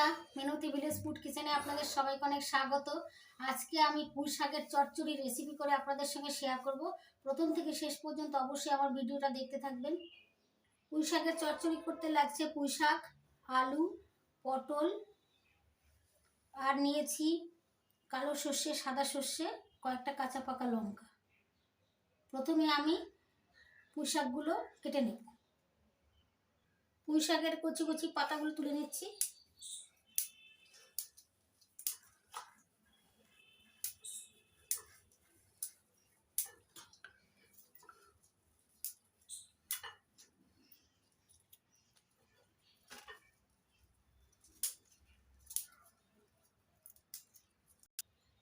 বন্ধুরা মিনতি village food কিচেনে আপনাদের সবাইকে অনেক স্বাগত। আজকে আমি পুঁই শাকের চচ্চড়ি রেসিপি করে আপনাদের সঙ্গে শেয়ার করব। প্রথম থেকে শেষ পর্যন্ত অবশ্যই আমার ভিডিওটা দেখতে থাকবেন। পুঁই শাকের চচ্চড়ি করতে লাগছে পুঁই শাক, আলু, পটল, আর নিয়েছি কালো সর্ষে, সাদা সর্ষে, কয়েকটা কাঁচা পাকা লঙ্কা। প্রথমে আমি পুঁই শাকগুলো কেটে নেব। পুঁই শাকের কচি কচি পাতাগুলো তুলে নিচ্ছি।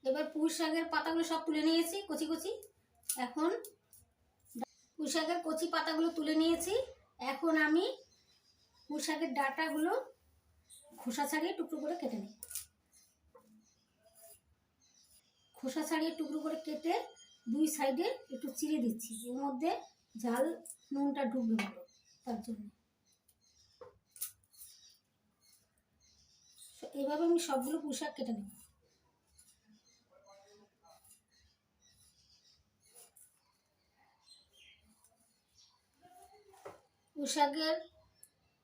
এবার পুঁই শাকের পাতাগুলো সব তুলে নিয়েছি, কচি কচি। এখন পুঁই শাকের কচি পাতাগুলো তুলে নিয়েছি। এখন আমি পুঁই শাকের ডাঁটাগুলো খোসা ছাড়িয়ে টুকরো করে কেটে নিই খোসা ছাড়িয়ে টুকরো করে কেটে দুই সাইডে একটু চিড়ে দিচ্ছি। এর মধ্যে ঝাল নুনটা ঢুকবে ভালো তার জন্য। এইভাবে আমি সবগুলো পুঁই শাক কেটে নেব। পুঁই শাকের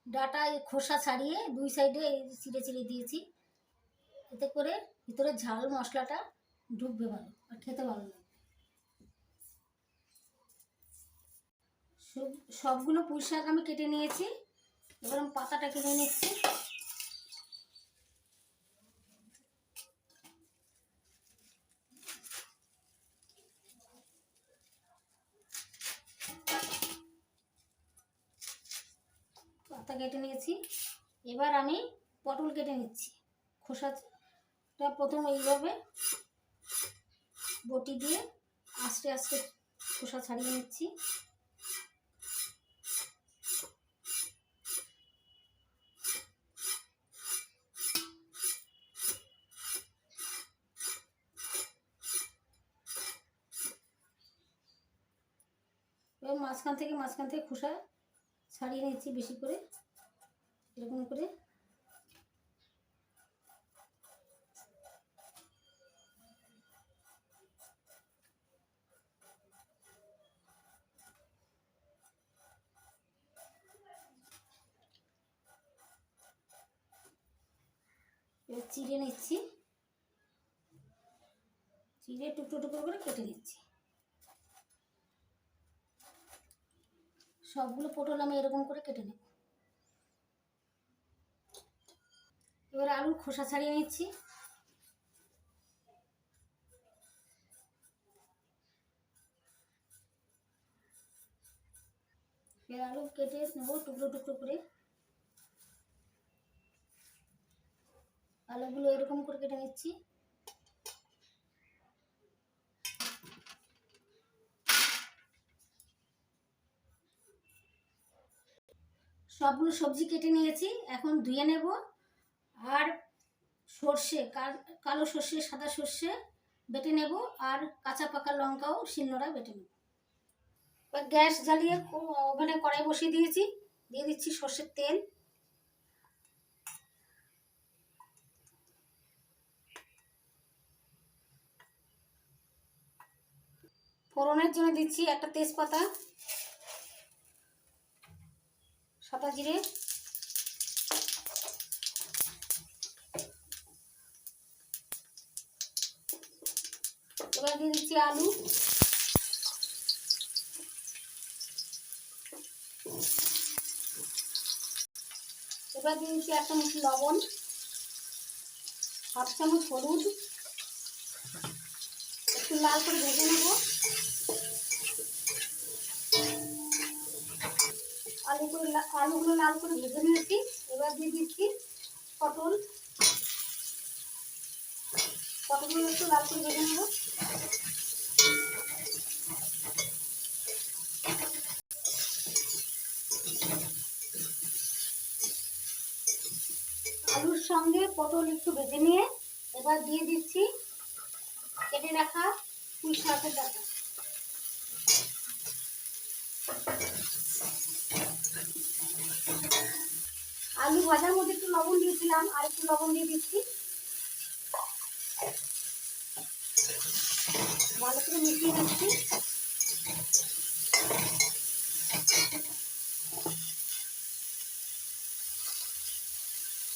ডাটা খোসা ছাড়িয়ে দুই সাইডে চিড়ে চিড়ে দিয়েছি। এতে করে ভিতরে ঝাল মশলাটা ঢুকবে ভালো আর খেতে ভালো লাগবে। সব, সবগুলো পুঁই শাক আমি কেটে নিয়েছি। এবার আমি পাতাটা কেটে নিচ্ছি। পাতা কেটে নিয়েছি। এবার আমি পটল কেটে নিচ্ছি। খোসাটা প্রথম এইভাবে বটি দিয়ে আস্তে আস্তে খোসা ছাড়িয়ে নিচ্ছি। এবার মাঝখান থেকে মাঝখান থেকে খোসা ছাড়িয়ে নিচ্ছি বেশি করে। এরকম করে। চিড়ে নিচ্ছি। চিড়ে টুকরো টুকরো করে কেটে নিচ্ছি। সবগুলো পটল আমি এরকম করে কেটে নেব। এবার আলুর খোসা ছাড়িয়ে নিচ্ছি। এবার আলু কেটে নেব টুকরো টুকরো করে। আলুগুলো এরকম করে কেটে নিচ্ছি। সবগুলো সবজি কেটে নিয়েছি, এখন ধুয়ে নেব। আর সর্ষে, কালো সর্ষে, সাদা সর্ষে বেটে নেব আর কাঁচা পাকা লঙ্কাও শিলনোড়া বেটে নেব। এবার গ্যাস জ্বালিয়ে ওভেনে কড়াই বসিয়ে দিয়েছি, দিয়ে দিচ্ছি সর্ষের তেল। ফোড়নের জন্য দিচ্ছি একটা তেজপাতা, সাদা জিরে এবার দিয়ে দিচ্ছি আলু। এবার দিয়ে দিচ্ছি এক চামচ লবণ, হাফ চামচ হলুদ, একটু লাল করে ভেজে নেব। আলু করে আলুগুলো লাল করে ভেজে নিয়েছি। এবার দিয়ে দিচ্ছি পটল। পটলগুলো একটু লাল করে ভেজে নেব? আলুর সঙ্গে পটল একটু ভেজে নিয়ে এবার দিয়ে দিচ্ছি কেটে রাখা পুঁই শাকের ডাটা। আলু ভাজার মধ্যে একটু লবণ দিয়েছিলাম আর একটু লবণ দিয়ে দিচ্ছি। ভালো করে মিশিয়ে দিচ্ছি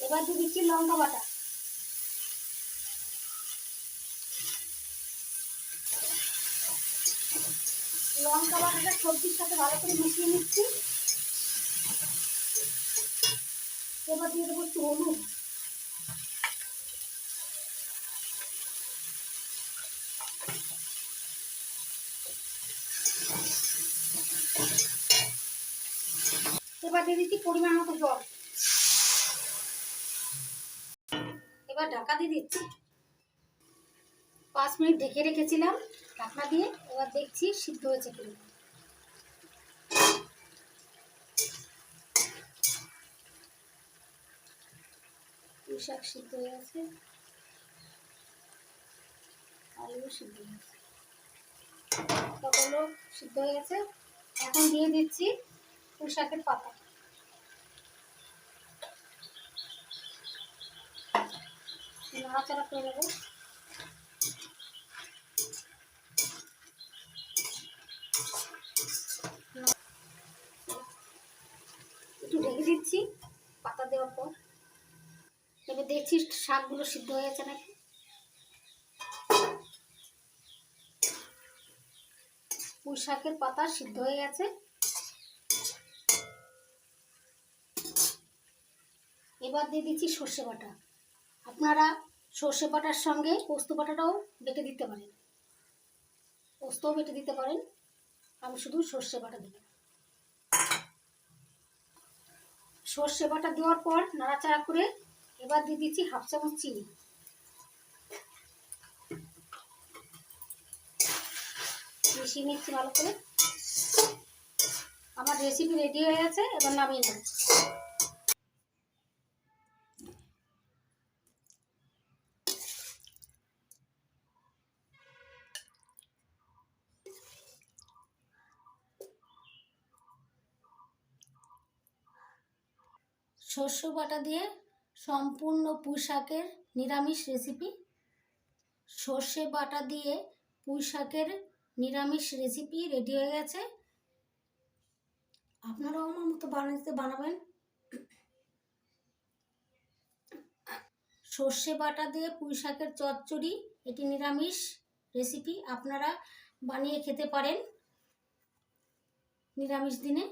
এবার দিয়ে দিচ্ছি লঙ্কা বাটা। লঙ্কা বাটাটা সবজির সাথে ভালো করে মিশিয়ে নিচ্ছি। এবার দিয়ে দেবো একটু হলুদ। এবার দিয়ে দিচ্ছি পরিমাণ মতো জল। এবার ঢাকা দিয়ে দিচ্ছি। পাঁচ মিনিট ঢেকে রেখেছিলাম ঢাকনা দিয়ে, এবার দেখছি সিদ্ধ হয়েছে কিনা। শাক সিদ্ধ হয়ে গেছে। আলু সিদ্ধ হয়ে গেছে। সিদ্ধ হয়ে গেছে। এখন দিয়ে দিচ্ছি পুঁই শাকের পাতা। নাড়াচাড়া করে নেব। একটু ঢেকে দিচ্ছি পাতা দেওয়ার পর। এবার দেখছি শাকগুলো সিদ্ধ হয়ে গেছে নাকি। পুঁই শাকের পাতা সিদ্ধ হয়ে গেছে। এবার দিয়ে দিচ্ছি সর্ষে বাটা। আপনারা সর্ষে বাটার সঙ্গে পোস্ত বাটাটাও বেটে দিতে পারেন। পোস্তও বেটে দিতে পারেন। আমি শুধু সর্ষে বাটা দিলাম সর্ষে বাটা দেওয়ার পর নাড়াচাড়া করে এবার দিয়ে দিচ্ছি হাফ চামচ চিনি। মিশিয়ে নিচ্ছি ভালো করে। আমার রেসিপি রেডি হয়ে গেছে, এবার নামিয়ে নেব শস্য বাটা দিয়ে সম্পূর্ণ পুঁই শাকের নিরামিষ রেসিপি সর্ষে বাটা দিয়ে পুঁই শাকের নিরামিষ রেসিপি রেডি হয়ে গেছে। আপনারাও আমার মতো বানাতে বানাবেন। সর্ষে বাটা দিয়ে পুঁই শাকের চচ্চড়ি এটি নিরামিষ রেসিপি আপনারা বানিয়ে খেতে পারেন। নিরামিষ দিনে।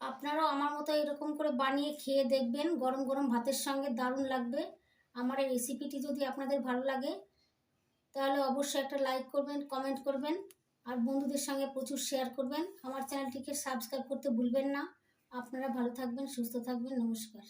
আপনারাও আমার মতো এরকম করে বানিয়ে খেয়ে দেখবেন, গরম গরম ভাতের সঙ্গে দারুণ লাগবে। আমার এই রেসিপিটি যদি আপনাদের ভালো লাগে, তাহলে অবশ্যই একটা লাইক করবেন কমেন্ট করবেন, আর বন্ধুদের সঙ্গে প্রচুর শেয়ার করবেন। আমার চ্যানেলটিকে সাবস্ক্রাইব করতে ভুলবেন না। আপনারা ভালো থাকবেন, সুস্থ থাকবেন, নমস্কার।